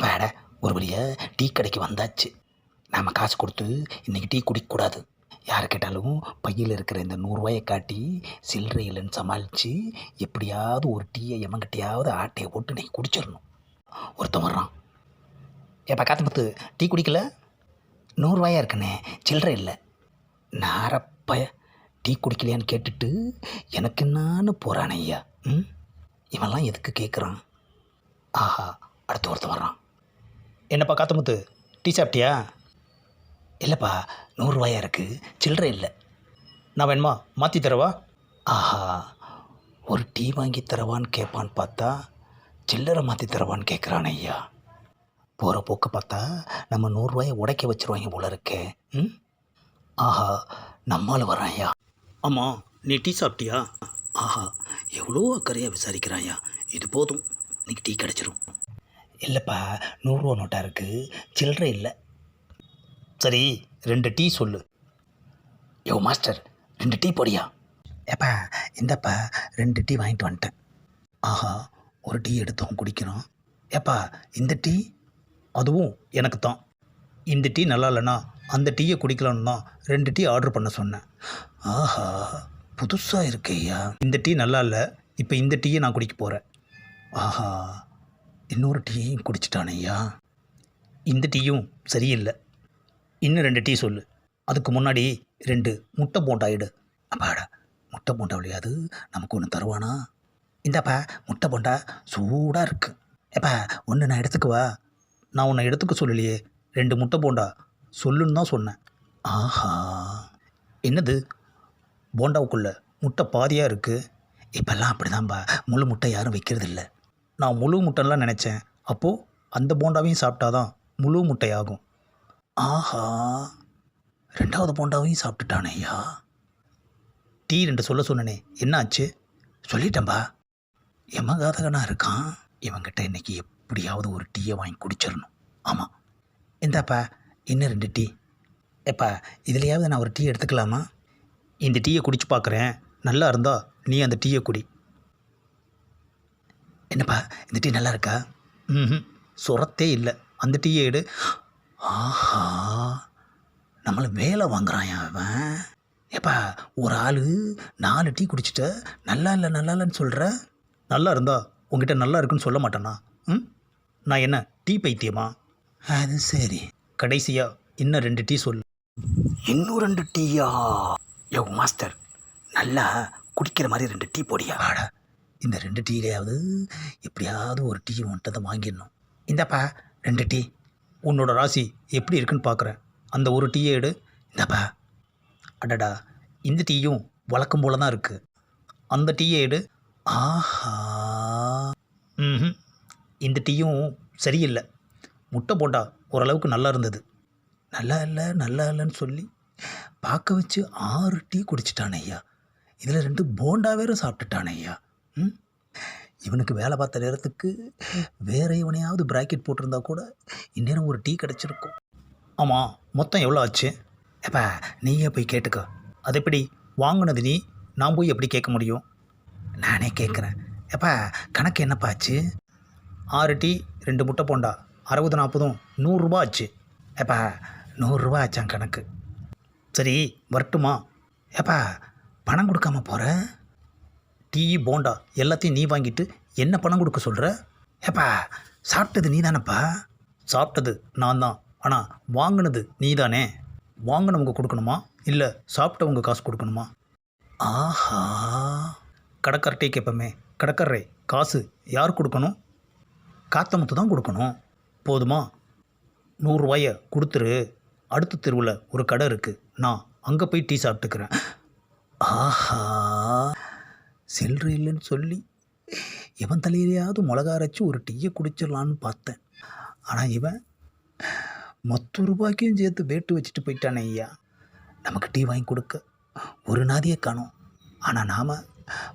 அட ஒரு வழியாக டீ கடைக்கு வந்தாச்சு. நாம் காசு கொடுத்து இன்றைக்கி டீ குடிக்கக்கூடாது. யார் கேட்டாலும் பையில் இருக்கிற இந்த நூறுரூவாயை காட்டி சில்லறை இல்லைன்னு சமாளித்து எப்படியாவது ஒரு டீயை எமங்கிட்டையாவது ஆட்டையை போட்டு நீ குடிச்சிடணும். ஒருத்தன் வர்றான். ஏப்பா காத்தமுத்து டீ குடிக்கல? நூறுரூவாயாக இருக்குண்ணே சில்லறை இல்லை. நாரப்பய டீ குடிக்கலையான்னு கேட்டுட்டு எனக்கு என்னான்னு போகிறான் ஐயா. ம்? இவன்லாம் எதுக்கு கேட்குறான் ஆஹா அடுத்து ஒருத்தன் வர்றான். என்னப்பா காத்தமுத்து? டீ சாப்பிட்டியா? இல்லைப்பா நூறுரூவாயா இருக்குது சில்லறை இல்லை. நான் வேணுமா? மாற்றி தரவா? ஆஹா ஒரு டீ வாங்கி தரவான்னு கேட்பான்னு பார்த்தா சில்லறை மாற்றி தரவான்னு கேட்குறான் ஐயா. போகிற போக்க பார்த்தா நம்ம நூறுரூவாயை உடைக்க வச்சிருவாங்க போல இருக்கே. ம்? ஆஹா நம்மால் வரான் ஐயா. ஆமாம் நீ டீ சாப்பிட்டியா? ஆஹா எவ்வளோ அக்கறையாக விசாரிக்கிறாயா இது போதும். இன்னைக்கு டீ கிடச்சிரும். இல்லைப்பா நூறுரூவா நோட்டாக இருக்குது சில்லறை இல்லை. சரி ரெண்டு டீ சொல்லு. யோ மாஸ்டர் ரெண்டு டீ போடியா? ஏப்பா இந்தப்பா ரெண்டு டீ வாங்கிட்டு வந்துட்டேன். ஆஹா ஒரு டீ எடுத்தோம் குடிக்கிறோம் ஏப்பா இந்த டீ? அதுவும் எனக்கு தான். இந்த டீ நல்லா இல்லைன்னா அந்த டீயை குடிக்கலான்னு தான் ரெண்டு டீ ஆர்டர் பண்ண சொன்னேன். ஆஹா புதுசாக இருக்கேயா இந்த டீ நல்லா இல்லை இப்போ இந்த டீயை நான் குடிக்க போகிறேன் ஆஹா. இன்னொரு டீயையும் குடிச்சிட்டானேயா இந்த டீயும் சரியில்லை. இன்னும் ரெண்டு டீ சொல்லு. அதுக்கு முன்னாடி ரெண்டு முட்டை போண்டா அப்பாடா முட்டை போண்டா விளையாது. நமக்கு ஒன்று தருவானா? இந்தாப்பா முட்டை போண்டா சூடாக இருக்கு. ஏப்பா ஒன்று நான் எடுத்துக்குவா நான் உன்னை எடுத்துக்க சொல்லலையே. ரெண்டு முட்டை போண்டா சொல்லுன்னு தான் சொன்னேன். ஆஹா. என்னது? போண்டாவுக்குள்ள முட்டை பாதியாக இருக்குது இப்போல்லாம் அப்படிதான்பா. முழு முட்டை யாரும் வைக்கிறது இல்லை நான் முழு முட்டைலாம் நினச்சேன். அப்போது அந்த போண்டாவையும் சாப்பிட்டாதான் முழு முட்டையாகும். ஆஹா. ரெண்டாவது போண்டாவையும் சாப்பிட்டுட்டானே ஐயா. டீ ரெண்டு சொல்ல சொன்னனே என்ன ஆச்சு சொல்லிட்டேன்பா எமகாதகனாக இருக்கான். இவங்கிட்ட இன்னைக்கு எப்படியாவது ஒரு டீயை வாங்கி குடிச்சிடணும். ஆமாம் இந்தாப்பா இன்னும் ரெண்டு டீ? எப்பா இதுலையாவது நான் ஒரு டீ எடுத்துக்கலாமா? இந்த டீயை குடிச்சு பார்க்குறேன் நல்லா இருந்தால் நீ அந்த டீயை குடி. என்னப்பா இந்த டீ நல்லா இருக்கா? ம் சுரத்தே இல்லை. அந்த டீயை எடு. ஆஹா. நம்மளை வேலை வாங்குறான் அவன்? ஏப்பா ஒரு ஆள் நாலு டீ குடிச்சிட்ட நல்லா இல்லை நல்லா இல்லைன்னு சொல்கிற நல்லா இருந்தா உங்ககிட்ட நல்லா இருக்குன்னு சொல்ல மாட்டேனா? ம்? நான் என்ன டீ பைத்தியமா? அது சரி. கடைசியாக இன்னும் ரெண்டு டீ சொல்லு. இன்னும் ரெண்டு டீயா? யோ மாஸ்டர் நல்லா குடிக்கிற மாதிரி ரெண்டு டீ போடியா? வாடா. இந்த ரெண்டு டீலையாவது எப்படியாவது ஒரு டீ உன்கிட்ட தான் வாங்கிடணும். இந்தாப்பா ரெண்டு டீ. உன்னோட ராசி எப்படி இருக்குன்னு பார்க்குறேன் அந்த ஒரு டீயை எடு. இந்தாப்பா. அடடா இந்த டீயும் வழக்கம் போல தான் இருக்குது அந்த டீயை எடு. ஆஹா. ம் இந்த டீயும் சரியில்லை. முட்டை போண்டா ஓரளவுக்கு நல்லா இருந்தது. நல்லா இல்லை நல்லா இல்லைன்னு சொல்லி பார்க்க வச்சு ஆறு டீ குடிச்சிட்டானே ஐயா. இதில் ரெண்டு போண்டா வேறு சாப்பிட்டுட்டானே ஐயா. இவனுக்கு வேலை பார்த்த நேரத்துக்கு வேற எவனையாவது பிராக்கெட் போட்டிருந்தா கூட இந்நேரம் ஒரு டீ கிடச்சிருக்கும். ஆமாம் மொத்தம் எவ்வளோ ஆச்சு? ஏப்பா நீயே போய் கேட்டுக்கோ. அது எப்படி? வாங்கினது நீ? நான் போய் எப்படி கேட்க முடியும்? நானே கேட்குறேன். ஏப்பா கணக்கு என்னப்பா ஆச்சு? ஆறு டீ ரெண்டு முட்டை போண்டா. அறுபது நாற்பதும் நூறுரூபா ஆச்சு. ஏப்பா நூறுரூவா ஆச்சான் கணக்கு. சரி வரட்டுமா? ஏப்பா பணம் கொடுக்காம போகிறேன் டீ போண்டா எல்லாத்தையும் நீ வாங்கிட்டு என்ன பணம் கொடுக்க சொல்கிற ஏப்பா சாப்பிட்டது நீ தானேப்பா சாப்பிட்டது நான் தான் ஆனால் வாங்கினது நீ தானே வாங்கினவங்க கொடுக்கணுமா? இல்லை சாப்பிட்டவங்க காசு கொடுக்கணுமா? ஆஹா. கடைக்கார்ட்டே கேட்போமே கடைக்காரரே காசு யார் கொடுக்கணும்? காத்தமுத்து தான் கொடுக்கணும். போதுமா? நூறுரூவாயை கொடுத்துரு. அடுத்த தெருவில் ஒரு கடை இருக்குது நான் அங்கே போய் டீ சாப்பிட்டுக்கிறேன். ஆஹா. சில்லறை இல்லைன்னு சொல்லி இவன் தலையிலையாவது மிளகா அரைச்சி ஒரு டீயை குடிச்சிடலான்னு பார்த்தேன். ஆனால் இவன் மொத்த ரூபாய்க்கும் சேர்த்து வேட்டு வச்சுட்டு போயிட்டானே ஐயா. நமக்கு டீ வாங்கி கொடுக்க. ஒரு நாதியை காணும். ஆனால் நாம்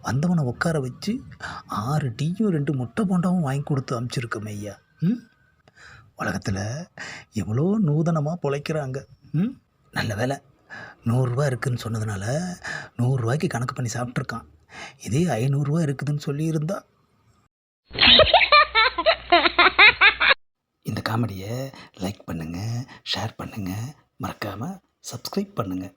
வந்தவனை உட்கார வச்சு ஆறு டீயும் ரெண்டு முட்டை போண்டாவும் வாங்கி கொடுத்து அமுச்சிருக்கோம் ஐயா. ம்? உலகத்தில் எவ்வளோ நூதனமாக பொழைக்கிறாங்க. ம்? நல்ல வேலை நூறுரூவா இருக்குதுன்னு சொன்னதுனால நூறுரூவாய்க்கு கணக்கு பண்ணி சாப்பிட்ருக்கான் இதே ஐநூறுரூவா இருக்குதுன்னு சொல்லியிருந்தா? இந்த காமெடியை லைக் பண்ணுங்கள் ஷேர் பண்ணுங்கள் மறக்காமல் சப்ஸ்கிரைப் பண்ணுங்கள்